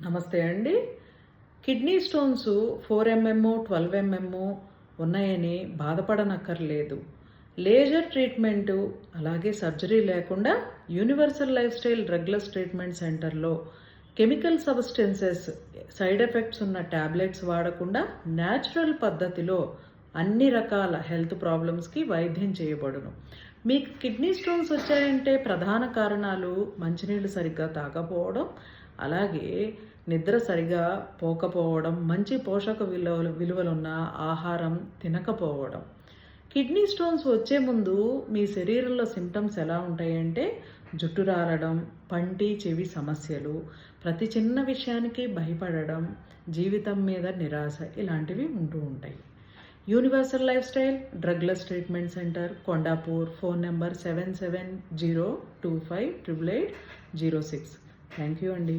నమస్తే అండి. Kidney stones four MM twelve MM ఉన్నాయని బాధపడనక్కర్లేదు. లేజర్ ట్రీట్మెంటు అలాగే సర్జరీ లేకుండా universal life style drugless treatment సెంటర్లో కెమికల్ సబ్స్టెన్సెస్ సైడ్ ఎఫెక్ట్స్ ఉన్న ట్యాబ్లెట్స్ వాడకుండా న్యాచురల్ పద్ధతిలో అన్ని రకాల హెల్త్ ప్రాబ్లమ్స్కి వైద్యం చేయబడును. మీకు కిడ్నీ స్టోన్స్ వచ్చాయంటే ప్రధాన కారణాలు మంచినీళ్ళు సరిగ్గా తాగకపోవడం అలాగే నిద్ర సరిగా పోకపోవడం మంచి పోషక విలువలు విలువలున్న ఆహారం తినకపోవడం. కిడ్నీ స్టోన్స్ వచ్చే ముందు మీ శరీరంలో సిమ్టమ్స్ ఎలా ఉంటాయంటే జుట్టు రాలడం పంటి చెవి సమస్యలు ప్రతి చిన్న విషయానికి భయపడడం జీవితం మీద నిరాశ ఇలాంటివి ఉంటూ ఉంటాయి. Universal life style drugless treatment centre Kondapur phone number seven seven zero two five triple eight zero six. Thank you అండి